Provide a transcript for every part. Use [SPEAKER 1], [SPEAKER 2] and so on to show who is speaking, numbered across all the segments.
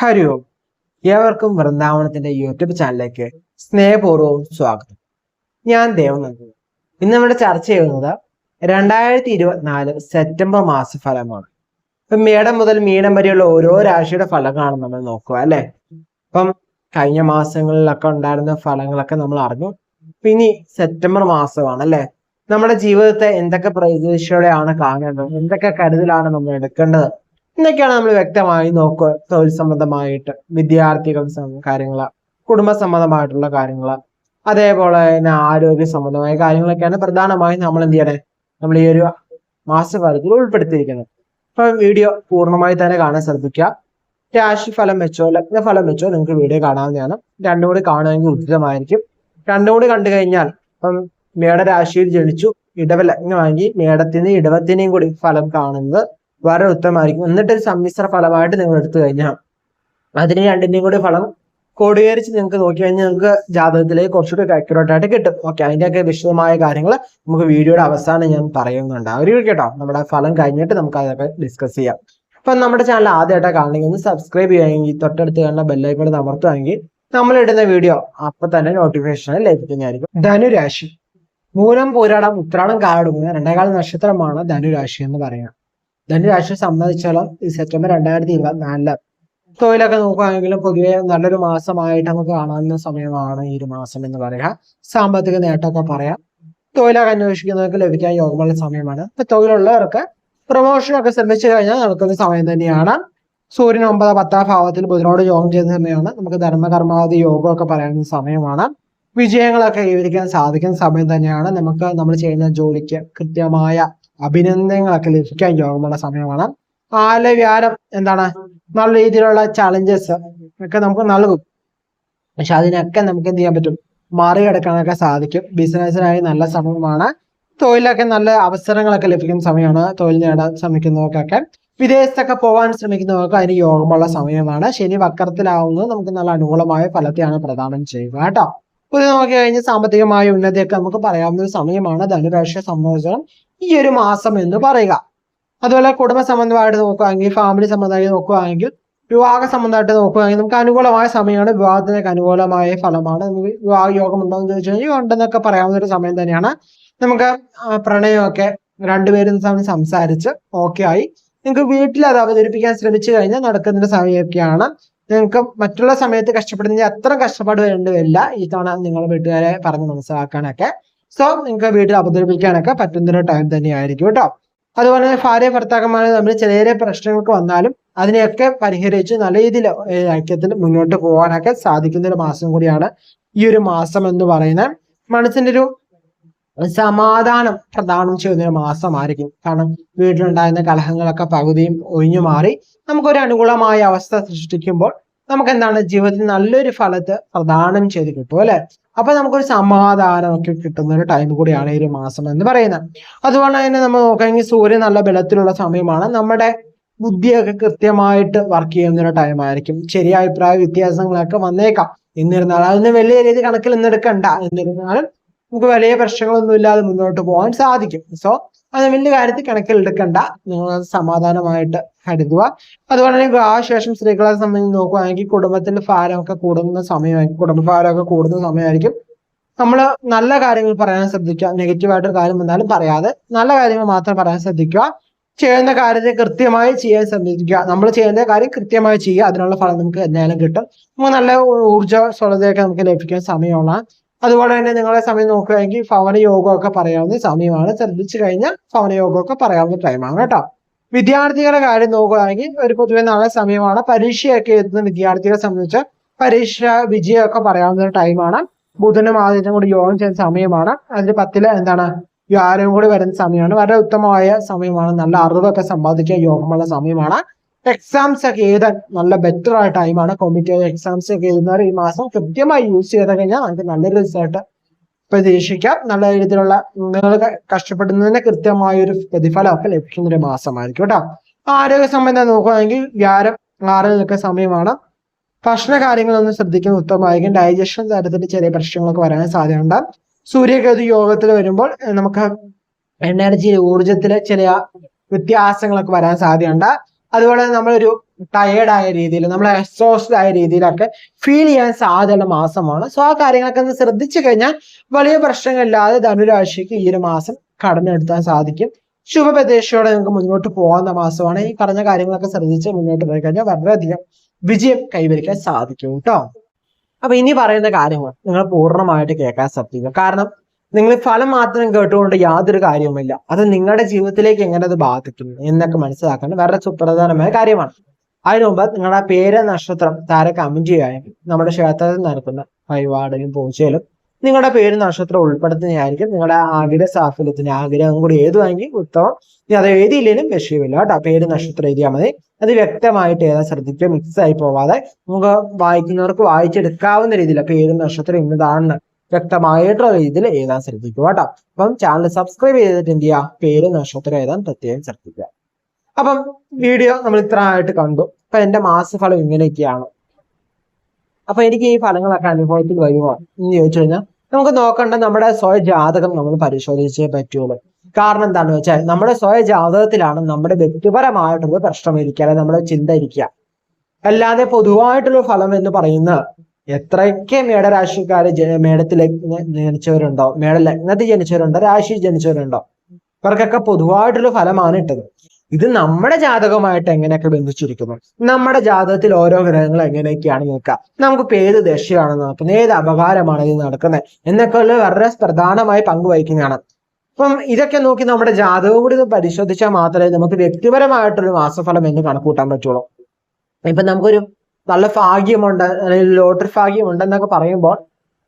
[SPEAKER 1] ഹരി ഓം ഏവർക്കും വൃന്ദാവനത്തിന്റെ യൂട്യൂബ് ചാനലിലേക്ക് സ്നേഹപൂർവം സ്വാഗതം. ഞാൻ ദേവനന്ദി ഇന്ന് നമ്മുടെ ചർച്ച ചെയ്യുന്നത് രണ്ടായിരത്തി ഇരുപത്തിനാല് സെപ്റ്റംബർ മാസ ഫലമാണ് ഇപ്പൊ മേടം മുതൽ മീനം വരെയുള്ള ഓരോ രാശിയുടെ ഫലങ്ങളാണ് നമ്മൾ നോക്കുക അല്ലെ? ഇപ്പം കഴിഞ്ഞ മാസങ്ങളിലൊക്കെ ഉണ്ടായിരുന്ന ഫലങ്ങളൊക്കെ നമ്മൾ അറിഞ്ഞു. ഇനി സെപ്റ്റംബർ മാസമാണ് അല്ലെ? നമ്മുടെ ജീവിതത്തെ എന്തൊക്കെ പ്രതീക്ഷയോടെയാണ് കാണേണ്ടത്? എന്തൊക്കെ കരുതലാണ് നമ്മൾ എടുക്കേണ്ടത്? എന്നൊക്കെയാണ് നമ്മൾ വ്യക്തമായി നോക്കുക. തൊഴിൽ സംബന്ധമായിട്ട് വിദ്യാർത്ഥികൾ കാര്യങ്ങൾ കുടുംബ സംബന്ധമായിട്ടുള്ള കാര്യങ്ങൾ അതേപോലെ തന്നെ ആരോഗ്യ സംബന്ധമായ കാര്യങ്ങളൊക്കെയാണ് പ്രധാനമായും നമ്മൾ എന്ത് ചെയ്യണേ? നമ്മൾ ഈ ഒരു മാസഫലത്തിൽ ഉൾപ്പെടുത്തിയിരിക്കുന്നത്. അപ്പൊ വീഡിയോ പൂർണമായി തന്നെ കാണാൻ ശ്രദ്ധിക്കുക. രാശി ഫലം വെച്ചോ ലഗ്ന ഫലം വെച്ചോ നിങ്ങൾക്ക് വീഡിയോ കാണാവുന്നതാണ്. രണ്ടും കൂടി കാണുമെങ്കിൽ ഉചിതമായിരിക്കും. രണ്ടും കൂടി കണ്ടു കഴിഞ്ഞാൽ ഇപ്പം മേടരാശിയിൽ ജനിച്ചു ഇടവ ലഗ്നമാണെങ്കിൽ മേടത്തിന് ഇടവത്തിനെയും കൂടി ഫലം കാണുന്നത് വളരെ ഉത്തമമായിരിക്കും എന്നിട്ട് ഒരു സമ്മിശ്ര ഫലമായിട്ട് നിങ്ങൾ എടുത്തു കഴിഞ്ഞാൽ അതിന് രണ്ടിന്റെയും കൂടി ഫലം കോടീകരിച്ച് നിങ്ങൾക്ക് നോക്കി കഴിഞ്ഞാൽ നിങ്ങൾക്ക് ജാതകത്തിലേക്ക് കുറച്ചുകൂടി അക്യുറേറ്റ് ആയിട്ട് കിട്ടും. ഓക്കെ അതിന്റെയൊക്കെ വിശദമായ കാര്യങ്ങൾ നമുക്ക് വീഡിയോയുടെ അവസാനം ഞാൻ പറയുന്നുണ്ട്. ഒരു കേട്ടോ നമ്മുടെ ഫലം കഴിഞ്ഞിട്ട് നമുക്ക് അതൊക്കെ ഡിസ്കസ് ചെയ്യാം. അപ്പൊ നമ്മുടെ ചാനൽ ആദ്യമായിട്ടാണ് കാണണമെങ്കിൽ ഒന്ന് സബ്സ്ക്രൈബ് ചെയ്യുകയാണെങ്കിൽ തൊട്ടടുത്ത് കാണുന്ന ബെല്ലൈക്കോട് അമർത്തുകയാണെങ്കിൽ നമ്മൾ ഇടുന്ന വീഡിയോ അപ്പൊ തന്നെ നോട്ടിഫിക്കേഷൻ ലഭിക്കുന്നതായിരിക്കും. ധനുരാശി. മൂലം പോരാടം ഉത്രാടം കാടുന്ന രണ്ടേകാല നക്ഷത്രമാണ് ധനുരാശി എന്ന് പറയാം ധനുരാശിയെ സംബന്ധിച്ചോളം ഈ സെപ്റ്റംബർ രണ്ടായിരത്തി ഇരുപത്തിനാലിൽ തൊഴിലൊക്കെ നോക്കുകയാണെങ്കിലും പൊതുവെ നല്ലൊരു മാസമായിട്ട് നമുക്ക് കാണാവുന്ന സമയമാണ് ഈ ഒരു മാസം എന്ന് പറയാം സാമ്പത്തിക നേട്ടമൊക്കെ പറയാം. തൊഴിലൊക്കെ അന്വേഷിക്കുന്നവർക്ക് ലഭിക്കാൻ യോഗമുള്ള സമയമാണ്. ഇപ്പൊ തൊഴിലുള്ളവർക്ക് പ്രൊമോഷനൊക്കെ ശ്രമിച്ചു കഴിഞ്ഞാൽ നടക്കുന്ന സമയം തന്നെയാണ്. സൂര്യൻ ഒമ്പത് പത്താം ഭാവത്തിൽ ബുധനോട് യോഗം ചെയ്യുന്ന സമയമാണ്. നമുക്ക് ധർമ്മകർമാവധി യോഗമൊക്കെ പറയുന്ന സമയമാണ്. വിജയങ്ങളൊക്കെ കൈവരിക്കാൻ സാധിക്കുന്ന സമയം തന്നെയാണ്. നമുക്ക് നമ്മൾ ചെയ്യുന്ന ജോലിക്ക് കൃത്യമായ അഭിനന്ദനങ്ങളൊക്കെ ലഭിക്കാൻ യോഗമുള്ള സമയമാണ്. ആലവ്യാരം എന്താണ്? നല്ല രീതിയിലുള്ള ചാലഞ്ചസ് ഒക്കെ നമുക്ക് നൽകും. പക്ഷെ അതിനൊക്കെ നമുക്ക് എന്ത് ചെയ്യാൻ പറ്റും? മറികടക്കാനൊക്കെ സാധിക്കും. ബിസിനസ്സിനായി നല്ല സമയമാണ്. തൊഴിലൊക്കെ നല്ല അവസരങ്ങളൊക്കെ ലഭിക്കുന്ന സമയമാണ്. തൊഴിൽ നേടാൻ ശ്രമിക്കുന്നവർക്കൊക്കെ. വിദേശത്തൊക്കെ പോകാൻ ശ്രമിക്കുന്നവർക്ക് അതിന് യോഗമുള്ള സമയമാണ്. ശനി വക്രത്തിലാവുന്നത് നമുക്ക് നല്ല അനുകൂലമായ ഫലത്തെയാണ് പ്രദാനം ചെയ്യുക കേട്ടോ. ഇത് നോക്കി കഴിഞ്ഞ് സാമ്പത്തികമായ ഉന്നതിയൊക്കെ നമുക്ക് പറയാവുന്ന ഒരു സമയമാണ്. ധനുരാശിയെ സംബന്ധിച്ചിടത്തോളം ഈ ഒരു മാസം എന്ന് പറയുക. അതുപോലെ കുടുംബ സംബന്ധമായിട്ട് നോക്കുകയാണെങ്കിൽ ഫാമിലി സംബന്ധമായി നോക്കുകയാണെങ്കിൽ വിവാഹ സംബന്ധമായിട്ട് നോക്കുകയാണെങ്കിൽ നമുക്ക് അനുകൂലമായ സമയമാണ്. വിവാഹത്തിനൊക്കെ അനുകൂലമായ ഫലമാണ്. നമുക്ക് വിവാഹ യോഗം ഉണ്ടോ എന്ന് ചോദിച്ചു കഴിഞ്ഞാൽ ഉണ്ടെന്നൊക്കെ പറയാവുന്ന ഒരു സമയം തന്നെയാണ്. നമുക്ക് പ്രണയമൊക്കെ രണ്ടുപേരും തമ്മിൽ സംസാരിച്ച് ഓക്കെ ആയി. നിങ്ങൾക്ക് വീട്ടിൽ അത് അവതരിപ്പിക്കാൻ ശ്രമിച്ചു കഴിഞ്ഞാൽ നടക്കുന്ന സമയമൊക്കെയാണ്. നിങ്ങൾക്ക് മറ്റുള്ള സമയത്ത് കഷ്ടപ്പെടുന്നതിന് അത്ര കഷ്ടപ്പാട് വേണ്ടതില്ല ഈ തവണ നിങ്ങളുടെ വീട്ടുകാരെ പറഞ്ഞ് മനസ്സിലാക്കാനൊക്കെ. സോ നിങ്ങൾക്ക് വീട്ടിൽ അവതരിപ്പിക്കാനൊക്കെ പറ്റുന്നൊരു ടൈം തന്നെയായിരിക്കും കേട്ടോ. അതുപോലെ തന്നെ ഭാര്യ ഭർത്താക്കന്മാർ തമ്മിൽ ചെറിയ പ്രശ്നങ്ങൾക്ക് വന്നാലും അതിനെയൊക്കെ പരിഹരിച്ച് നല്ല രീതിയിൽ ഐക്യത്തിൽ മുന്നോട്ട് പോകാനൊക്കെ സാധിക്കുന്ന ഒരു മാസം കൂടിയാണ് ഈ ഒരു മാസം എന്ന് പറയുന്നത്. മനസ്സിന്റെ ഒരു സമാധാനം പ്രദാനം ചെയ്യുന്ന ഒരു മാസമായിരിക്കും. കാരണം വീട്ടിലുണ്ടായിരുന്ന കലഹങ്ങളൊക്കെ പകുതിയും ഒഴിഞ്ഞു മാറി നമുക്കൊരു അനുകൂലമായ അവസ്ഥ സൃഷ്ടിക്കുമ്പോൾ നമുക്ക് എന്താണ് ജീവിതത്തിൽ നല്ലൊരു ഫലത്തെ പ്രദാനം ചെയ്ത് കിട്ടും അല്ലെ? അപ്പൊ നമുക്കൊരു സമാധാനമൊക്കെ കിട്ടുന്ന ഒരു ടൈം കൂടിയാണ് ഈ മാസം എന്ന് പറയുന്നത്. അതുകൊണ്ട് തന്നെ നമ്മൾ നോക്കുകയാണെങ്കിൽ സൂര്യൻ നല്ല ബലത്തിലുള്ള സമയമാണ്. നമ്മുടെ ബുദ്ധിയൊക്കെ കൃത്യമായിട്ട് വർക്ക് ചെയ്യുന്ന ഒരു ടൈം ആയിരിക്കും അഭിപ്രായ വ്യത്യാസങ്ങളൊക്കെ വന്നേക്കാം. എന്നിരുന്നാലും അതൊന്നും വലിയ രീതി കണക്കിൽ എടുക്കണ്ട. എന്നിരുന്നാലും നമുക്ക് വലിയ പ്രശ്നങ്ങളൊന്നും ഇല്ലാതെ മുന്നോട്ട് പോകാൻ സാധിക്കും. സോ അത് വലിയ കാര്യത്തിൽ കണക്കിൽ എടുക്കണ്ട നിങ്ങൾ സമാധാനമായിട്ട് കരുതുക. അതുപോലെ തന്നെ ശേഷം സ്ത്രീകളെ സംബന്ധിച്ച് നോക്കുകയാണെങ്കിൽ കുടുംബത്തിന്റെ ഭാരമൊക്കെ കൂടുന്ന സമയമായിരിക്കും. കുടുംബഭാരമൊക്കെ കൂടുന്ന സമയമായിരിക്കും. നമ്മൾ നല്ല കാര്യങ്ങൾ പറയാൻ ശ്രദ്ധിക്കുക. നെഗറ്റീവായിട്ടൊരു കാര്യം വന്നാലും പറയാതെ നല്ല കാര്യങ്ങൾ മാത്രം പറയാൻ ശ്രദ്ധിക്കുക. ചെയ്യുന്ന കാര്യത്തെ കൃത്യമായി ചെയ്യാൻ ശ്രദ്ധിക്കുക. നമ്മൾ ചെയ്യുന്ന കാര്യം കൃത്യമായി ചെയ്യുക. അതിനുള്ള ഫലം നമുക്ക് എന്തായാലും കിട്ടും. നമുക്ക് നല്ല ഊർജസ്വലതയൊക്കെ നമുക്ക് ലഭിക്കാൻ സമയമാണ് അതുപോലെ തന്നെ നിങ്ങളെ സമയം നോക്കുകയാണെങ്കിൽ ഭവന യോഗമൊക്കെ പറയാവുന്ന സമയമാണ്. ശ്രദ്ധിച്ചു കഴിഞ്ഞാൽ ഭവന യോഗമൊക്കെ പറയാവുന്ന ടൈമാണ് കേട്ടോ. വിദ്യാർത്ഥികളുടെ കാര്യം നോക്കുകയാണെങ്കിൽ ഒരു പൊതുവെ നാളെ സമയമാണ്. പരീക്ഷയൊക്കെ എത്തുന്ന വിദ്യാർത്ഥികളെ സംബന്ധിച്ച് പരീക്ഷ വിജയമൊക്കെ പറയാവുന്ന ഒരു ടൈമാണ് ബുധനും ആദ്യത്തിനും കൂടി യോഗം ചെയ്യുന്ന സമയമാണ്. അതിൽ പത്തിൽ എന്താണ്? വ്യാഴം കൂടി വരുന്ന സമയമാണ്. വളരെ ഉത്തമമായ സമയമാണ്. നല്ല അറിവൊക്കെ സമ്പാദിക്കാൻ യോഗമുള്ള സമയമാണ്. എക്സാംസ് ഒക്കെ എഴുതാൻ നല്ല ബെറ്റർ ആയ ടൈമാണ് കോമ്പറ്റേറ്റീവ് എക്സാംസ് ഒക്കെ എഴുതുന്നവർ ഈ മാസം കൃത്യമായി യൂസ് ചെയ്ത് കഴിഞ്ഞാൽ നമുക്ക് നല്ലൊരു റിസൾട്ട് പ്രതീക്ഷിക്കാം. നല്ല രീതിയിലുള്ള നിങ്ങൾ കഷ്ടപ്പെടുന്നതിന് കൃത്യമായ ഒരു പ്രതിഫലം ഒക്കെ ലഭിക്കുന്ന ഒരു മാസമായിരിക്കും കേട്ടോ. ആരോഗ്യ സംബന്ധം നോക്കുകയാണെങ്കിൽ വ്യാരം മാറി നിൽക്കുന്ന സമയമാണ്. ഭക്ഷണ കാര്യങ്ങളൊന്നും ശ്രദ്ധിക്കുന്നത് ഉത്തമമായിരിക്കും. ഡൈജഷൻ തരത്തിൽ ചെറിയ പ്രശ്നങ്ങളൊക്കെ വരാൻ സാധ്യതയുണ്ട്. സൂര്യകേതു യോഗത്തിൽ വരുമ്പോൾ നമുക്ക് എനർജി ഊർജത്തിലെ ചില വ്യത്യാസങ്ങളൊക്കെ വരാൻ സാധ്യതയുണ്ട്. അതുപോലെ നമ്മളൊരു ടയേർഡ് ആയ രീതിയിൽ നമ്മൾ എക്സോസ്റ്റഡ് ആയ രീതിയിലൊക്കെ ഫീൽ ചെയ്യാൻ സാധ്യതയുള്ള മാസമാണ്. സോ ആ കാര്യങ്ങളൊക്കെ ഒന്ന് ശ്രദ്ധിച്ചു കഴിഞ്ഞാൽ വലിയ പ്രശ്നങ്ങളില്ലാതെ ധനുരാശിക്ക് ഈ ഒരു മാസം കടന്നെടുത്താൻ സാധിക്കും. ശുഭപ്രതീക്ഷയോടെ നിങ്ങൾക്ക് മുന്നോട്ട് പോകാവുന്ന മാസമാണ്. ഈ പറഞ്ഞ കാര്യങ്ങളൊക്കെ ശ്രദ്ധിച്ച് മുന്നോട്ട് പോയി കഴിഞ്ഞാൽ വളരെയധികം വിജയം കൈവരിക്കാൻ സാധിക്കും കേട്ടോ അപ്പൊ ഇനി പറയുന്ന കാര്യങ്ങൾ നിങ്ങൾ പൂർണമായിട്ട് കേൾക്കാൻ ശ്രദ്ധിക്കുക. കാരണം നിങ്ങൾ ഫലം മാത്രം കേട്ടുകൊണ്ട് യാതൊരു കാര്യവുമില്ല. അത് നിങ്ങളുടെ ജീവിതത്തിലേക്ക് എങ്ങനെ അത് ബാധിക്കുന്നു എന്നൊക്കെ മനസ്സിലാക്കേണ്ട വളരെ സുപ്രധാനമായ കാര്യമാണ്. അതിനു മുമ്പ് നിങ്ങളുടെ പേര് നക്ഷത്രം താരെ കമന്റ് ചെയ്യാനും നമ്മുടെ ക്ഷേത്രത്തിൽ നടക്കുന്ന വഴിപാടിലും പൂജയിലും നിങ്ങളുടെ പേര് നക്ഷത്രം ഉൾപ്പെടുത്തുന്നതായിരിക്കും. നിങ്ങളുടെ ആഗ്രഹ സാഫല്യത്തിന് ആഗ്രഹം കൂടി ഏതുവാണെങ്കിൽ ഉത്തമം. ഇനി അത് എഴുതിയില്ലെങ്കിലും വിഷയമില്ല കേട്ടോ. പേര് നക്ഷത്രം എഴുതിയാൽ മതി. അത് വ്യക്തമായിട്ട് ഏതാ ശ്രദ്ധിക്കുക മിക്സ് ആയി പോവാതെ നമുക്ക് വായിക്കുന്നവർക്ക് വായിച്ചെടുക്കാവുന്ന രീതിയിൽ പേര് നക്ഷത്രം ഇന്നതാണെന്ന് വ്യക്തമായിട്ടുള്ള രീതിയിൽ എഴുതാൻ ശ്രദ്ധിക്കുക കേട്ടോ അപ്പം ചാനൽ സബ്സ്ക്രൈബ് ചെയ്തിട്ട് എന്ത് ചെയ്യുക പേര് നക്ഷത്രം എഴുതാൻ പ്രത്യേകം ശ്രദ്ധിക്കുക. അപ്പം വീഡിയോ നമ്മൾ ഇത്ര ആയിട്ട് കണ്ടു. അപ്പൊ എന്റെ മാസഫലം ഇങ്ങനെയൊക്കെയാണ്. അപ്പൊ എനിക്ക് ഈ ഫലങ്ങളൊക്കെ അനുഭവത്തിൽ വരുമോ? എന്ന് ചോദിച്ചു കഴിഞ്ഞാൽ നമുക്ക് നോക്കേണ്ട നമ്മുടെ സ്വയ ജാതകം നമ്മൾ പരിശോധിച്ചേ പറ്റുള്ളൂ. കാരണം എന്താണെന്ന് വെച്ചാൽ നമ്മുടെ സ്വയ ജാതകത്തിലാണ് നമ്മുടെ വ്യക്തിപരമായിട്ടുള്ള പ്രശ്നം ഇരിക്കുക അല്ലെങ്കിൽ നമ്മുടെ ചിന്ത ഇരിക്കുക. അല്ലാതെ പൊതുവായിട്ടുള്ള ഫലം എന്ന് പറയുന്ന എത്രയൊക്കെ മേടരാശിക്കാര് മേടത്തിൽ ജനിച്ചവരുണ്ടോ മേട ലഗ്നത്തിൽ ജനിച്ചവരുണ്ടോ രാശി ജനിച്ചവരുണ്ടോ? ഇവർക്കൊക്കെ പൊതുവായിട്ടുള്ള ഫലമാണ് ഇട്ടത് ഇത് നമ്മുടെ ജാതകമായിട്ട് എങ്ങനെയൊക്കെ ബന്ധിച്ചിരിക്കുന്നു? നമ്മുടെ ജാതകത്തിൽ ഓരോ ഗ്രഹങ്ങൾ എങ്ങനെയൊക്കെയാണ് നിൽക്കുക? നമുക്ക് ഇപ്പൊ ഏത് ദശയാണ് നടക്കുന്നത്? ഏത് അപകാരമാണ് ഇത് നടക്കുന്നത്? എന്നൊക്കെ ഉള്ള വളരെ പ്രധാനമായി പങ്കുവഹിക്കുന്നതാണ് അപ്പം ഇതൊക്കെ നോക്കി നമ്മുടെ ജാതകം കൂടി പരിശോധിച്ചാൽ മാത്രമേ നമുക്ക് വ്യക്തിപരമായിട്ടൊരു മാസഫലം എന്ന് കണക്കൂട്ടാൻ പറ്റുള്ളൂ. ഇപ്പൊ നമുക്കൊരു നല്ല ഭാഗ്യമുണ്ട് അല്ലെങ്കിൽ ലോട്ടറി ഭാഗ്യമുണ്ട് എന്നൊക്കെ പറയുമ്പോൾ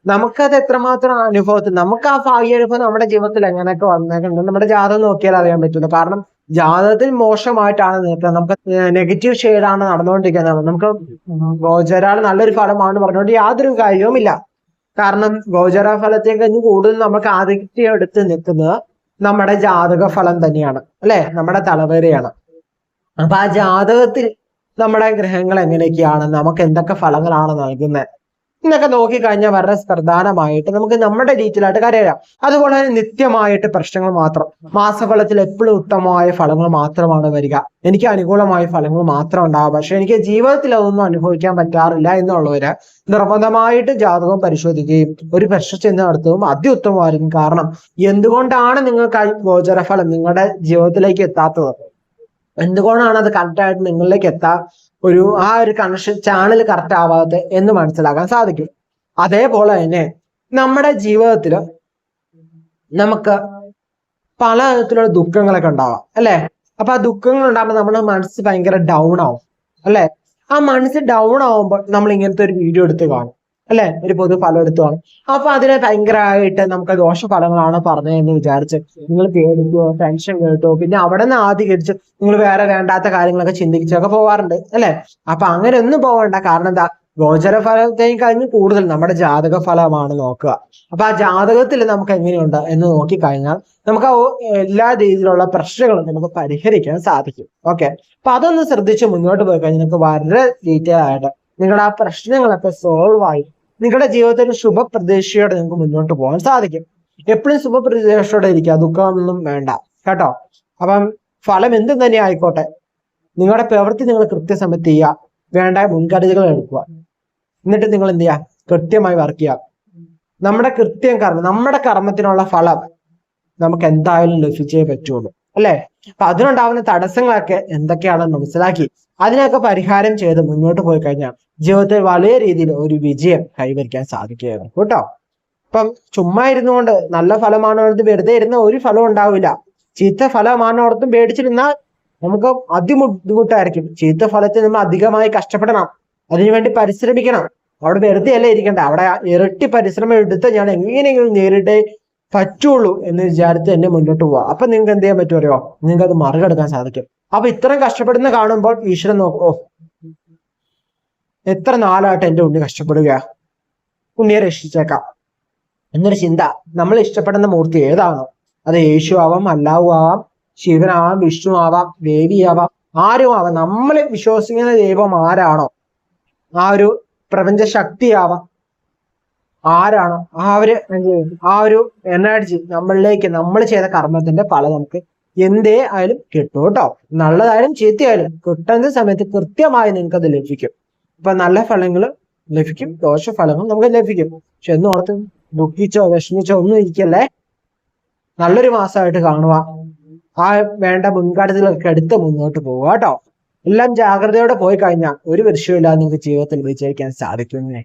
[SPEAKER 1] നമുക്കത് എത്രമാത്രം അനുഭവത്തിൽ നമുക്ക് ആ ഭാഗ്യാനുഭവം നമ്മുടെ ജീവിതത്തിൽ എങ്ങനെയൊക്കെ വന്നേക്കുന്നുണ്ട് നമ്മുടെ ജാതകം നോക്കിയാൽ അറിയാൻ പറ്റുന്നു കാരണം ജാതകത്തിൽ മോശമായിട്ടാണ് നിൽക്കുന്നത് നമുക്ക് നെഗറ്റീവ് ഷെയ്ഡാണ് നടന്നുകൊണ്ടിരിക്കുന്നത്. നമുക്ക് ഗോചരാൾ നല്ലൊരു ഫലമാണ് പറഞ്ഞുകൊണ്ട് യാതൊരു കാര്യവുമില്ല. കാരണം ഗോചര ഫലത്തെ കഴിഞ്ഞ് കൂടുതൽ നമുക്ക് ആദ്യത്തെ എടുത്ത് നിൽക്കുന്നത് നമ്മുടെ ജാതക ഫലം തന്നെയാണ് അല്ലെ? നമ്മുടെ തലവേറിയാണ് അപ്പൊ ആ ജാതകത്തിൽ നമ്മുടെ ഗ്രഹങ്ങൾ എങ്ങനെയൊക്കെയാണ്? നമുക്ക് എന്തൊക്കെ ഫലങ്ങളാണ് നൽകുന്നത് എന്നൊക്കെ നോക്കിക്കഴിഞ്ഞാൽ വളരെ പ്രധാനമായിട്ട് നമുക്ക് നമ്മുടെ ഡീറ്റെയിൽ ആയിട്ട് കരയാം. അതുപോലെ തന്നെ നിത്യമായിട്ട് പ്രശ്നങ്ങൾ മാത്രം. മാസഫലത്തിൽ എപ്പോഴും ഉത്തമമായ ഫലങ്ങൾ മാത്രമാണ് വരിക. എനിക്ക് അനുകൂലമായ ഫലങ്ങൾ മാത്രം ഉണ്ടാവുക. പക്ഷെ എനിക്ക് ജീവിതത്തിൽ അതൊന്നും അനുഭവിക്കാൻ പറ്റാറില്ല എന്നുള്ളവര് നിർബന്ധമായിട്ട് ജാതകം പരിശോധിക്കുകയും ഒരു പരിശോധന നടത്തുകയും അത്യുത്തമമായിരിക്കും. കാരണം എന്തുകൊണ്ടാണ് നിങ്ങൾക്ക് ഗോചരഫലം നിങ്ങളുടെ ജീവിതത്തിലേക്ക് എത്താത്തത്? എന്തുകൊണ്ടാണ് അത് കറക്റ്റായിട്ട് നിങ്ങളിലേക്ക് എത്താ ഒരു ആ ഒരു കണക്ഷൻ ചാനൽ കറക്റ്റ് ആവാത്തത് എന്ന് മനസ്സിലാക്കാൻ സാധിക്കും. അതേപോലെ തന്നെ നമ്മുടെ ജീവിതത്തിൽ നമുക്ക് പല തരത്തിലുള്ള ദുഃഖങ്ങളൊക്കെ ഉണ്ടാവാം അല്ലെ? അപ്പൊ ആ ദുഃഖങ്ങൾ ഉണ്ടാകുമ്പോൾ നമ്മുടെ മനസ്സ് ഭയങ്കര ഡൗൺ ആവും അല്ലെ? ആ മനസ്സ് ഡൗൺ ആവുമ്പോൾ നമ്മൾ ഇങ്ങനത്തെ ഒരു വീഡിയോ എടുത്ത് കാണും. അല്ലെ? ഒരു പൊതു ഫലം എടുത്ത് കാണും അപ്പൊ അതിനെ ഭയങ്കരമായിട്ട് നമുക്ക് ദോഷഫലങ്ങളാണ് പറഞ്ഞതെന്ന് വിചാരിച്ച് നിങ്ങൾ പേടിക്കോ ടെൻഷൻ കേട്ടോ പിന്നെ അവിടെ നിന്ന് ആധികരിച്ച് നിങ്ങൾ വേറെ വേണ്ടാത്ത കാര്യങ്ങളൊക്കെ ചിന്തിച്ചൊക്കെ പോവാറുണ്ട് അല്ലെ? അപ്പൊ അങ്ങനെ ഒന്നും പോകണ്ട. കാരണം എന്താ? ഗോചര ഫലത്തെയും കഴിഞ്ഞ് കൂടുതൽ നമ്മുടെ ജാതക ഫലമാണ് നോക്കുക. അപ്പൊ ആ ജാതകത്തിൽ നമുക്ക് എങ്ങനെയുണ്ട് എന്ന് നോക്കിക്കഴിഞ്ഞാൽ നമുക്ക് എല്ലാ രീതിയിലുള്ള പ്രശ്നങ്ങളും നമുക്ക് പരിഹരിക്കാൻ സാധിക്കും. ഓക്കെ? അപ്പൊ അതൊന്ന് ശ്രദ്ധിച്ച് മുന്നോട്ട് പോയി കഴിഞ്ഞാൽ നിങ്ങൾക്ക് വളരെ ഡീറ്റെയിൽ ആയിട്ട് നിങ്ങളുടെ ആ പ്രശ്നങ്ങളൊക്കെ സോൾവ് ആയി നിങ്ങളുടെ ജീവിതത്തിൽ ശുഭപ്രതീക്ഷയോടെ നിങ്ങൾക്ക് മുന്നോട്ട് പോകാൻ സാധിക്കും. എപ്പോഴും ശുഭപ്രതീക്ഷയോടെ ഇരിക്കുക. ദുഃഖമൊന്നും വേണ്ട. കേട്ടോ? അപ്പം ഫലം എന്തും തന്നെ ആയിക്കോട്ടെ. നിങ്ങളുടെ പ്രവൃത്തി നിങ്ങൾ കൃത്യസമയത്ത് ചെയ്യുക. വേണ്ട മുൻകരുതലുകൾ എടുക്കുക. എന്നിട്ട് നിങ്ങൾ എന്ത് ചെയ്യുക? കൃത്യമായി വർക്ക് ചെയ്യുക. നമ്മുടെ കൃത്യം കർമ്മം നമ്മുടെ കർമ്മത്തിനുള്ള ഫലം നമുക്ക് എന്തായാലും ലഭിച്ചേ പറ്റുള്ളൂ. അല്ലെ? അപ്പൊ അതിനുണ്ടാവുന്ന തടസ്സങ്ങളൊക്കെ എന്തൊക്കെയാണെന്ന് മനസ്സിലാക്കി. അതിനൊക്കെ പരിഹാരം ചെയ്ത് മുന്നോട്ട് പോയി കഴിഞ്ഞാൽ ജീവിതത്തിൽ വലിയ രീതിയിൽ ഒരു വിജയം കൈവരിക്കാൻ സാധിക്കുകയാണ്. കേട്ടോ? ഇപ്പം ചുമ്മാ ഇരുന്നുകൊണ്ട് നല്ല ഫലമാണോ വെറുതെ ഇരുന്ന ഒരു ഫലം ഉണ്ടാവില്ല. ചീത്ത ഫലമാണോ ഓർത്തും പേടിച്ചിരുന്നാൽ നമുക്ക് അതിബുദ്ധിമുട്ടായിരിക്കും. ചീത്ത ഫലത്തിൽ നമ്മൾ അധികമായി കഷ്ടപ്പെടണം. അതിനുവേണ്ടി പരിശ്രമിക്കണം. അവിടെ വെറുതെ അല്ല ഇരിക്കണ്ട അവിടെ ഇരട്ടി പരിശ്രമം എടുത്ത് ഞാൻ എങ്ങനെയെങ്കിലും നേരിട്ടേ പറ്റുള്ളൂ എന്ന് വിചാരിച്ച് എന്നെ മുന്നോട്ട് പോവാ. അപ്പൊ നിങ്ങൾക്ക് എന്ത് ചെയ്യാൻ പറ്റുമോ നിങ്ങൾക്ക് അത് മറികടക്കാൻ സാധിക്കും. അപ്പൊ ഇത്രയും കഷ്ടപ്പെടുന്ന കാണുമ്പോൾ ഈശ്വരൻ നോക്കോ എത്ര നാളായിട്ട് എന്റെ ഉണ്ണി കഷ്ടപ്പെടുക ഉണ്ണിയെ രക്ഷിച്ചേക്കാം. എന്നൊരു ചിന്ത. നമ്മൾ ഇഷ്ടപ്പെടുന്ന മൂർത്തി ഏതാണോ? അത് യേശു ആവാം അല്ലാഹു ആവാം ശിവനാവാം വിഷ്ണു ആവാം ദേവി ആവാം ആരും ആവാം. നമ്മൾ വിശ്വസിക്കുന്ന ദൈവം ആരാണോ? ആ ഒരു പ്രപഞ്ച ശക്തിയാവാം ആരാണോ ആ ഒരു ആ ഒരു എനർജി നമ്മളിലേക്ക് നമ്മൾ ചെയ്ത കർമ്മത്തിന്റെ ഫലം നമുക്ക് എന്തേ ആയാലും കിട്ടും കേട്ടോ നല്ലതായാലും ചീത്തയായാലും കിട്ടുന്ന സമയത്ത് കൃത്യമായി നിങ്ങൾക്ക് അത് ലഭിക്കും. ഇപ്പൊ നല്ല ഫലങ്ങൾ ലഭിക്കും ദോഷ ഫലങ്ങൾ നമുക്ക് ലഭിക്കും. പക്ഷെ എന്ന് ഓർത്ത് ദുഃഖിച്ചോ വിഷമിച്ചോ ഒന്നും ഇരിക്കല്ലേ? നല്ലൊരു മാസമായിട്ട് കാണുക. ആ വേണ്ട മുൻകരുതലൊക്കെ എടുത്ത് മുന്നോട്ട് പോവുക കേട്ടോ. എല്ലാം ജാഗ്രതയോടെ പോയി കഴിഞ്ഞാൽ ഒരു വിഷയമില്ലാതെ നിങ്ങൾക്ക് ജീവിതത്തിൽ വിജയിക്കാൻ സാധിക്കുന്നേ